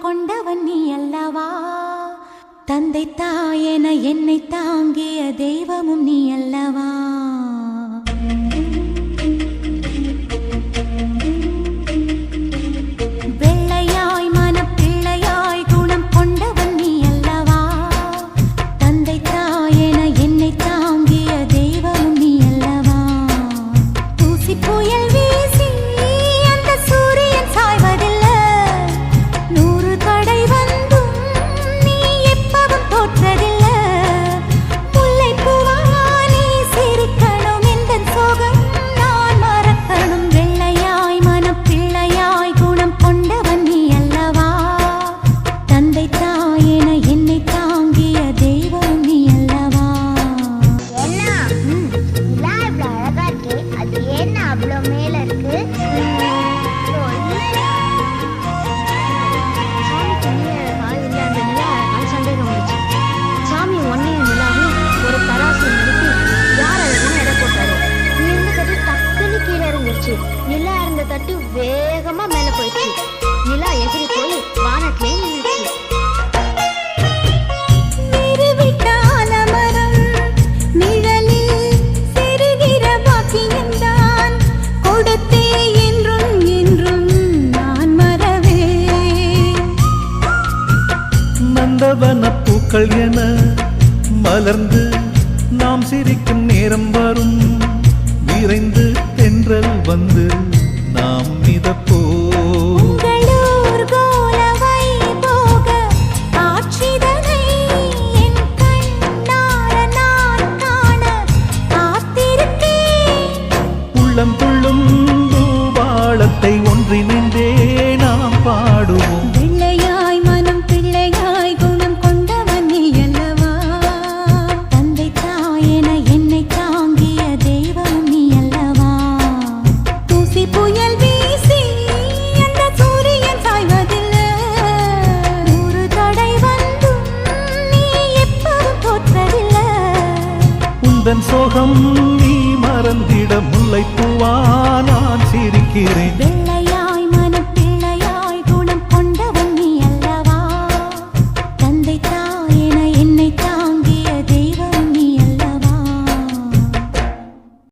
கொண்டவன் நீ அல்லவா? தந்தை தாயென என்னை தாங்கிய தெய்வமும் நீ அல்லவா? பூக்கள் என மலர்ந்து நாம் சிரிக்கும் நேரம் வரும். நிறைந்து தென்றல் வந்து நாம் மிதப்போ. உள்ளம் துள்ளும் பூபாளத்தை ஒன்றிணைந்தே நாம் பாடுவோம். உந்தன் சோகம் நீ மறந்திட முல்லைப்பூவா நான் சிரிக்கிறேன்.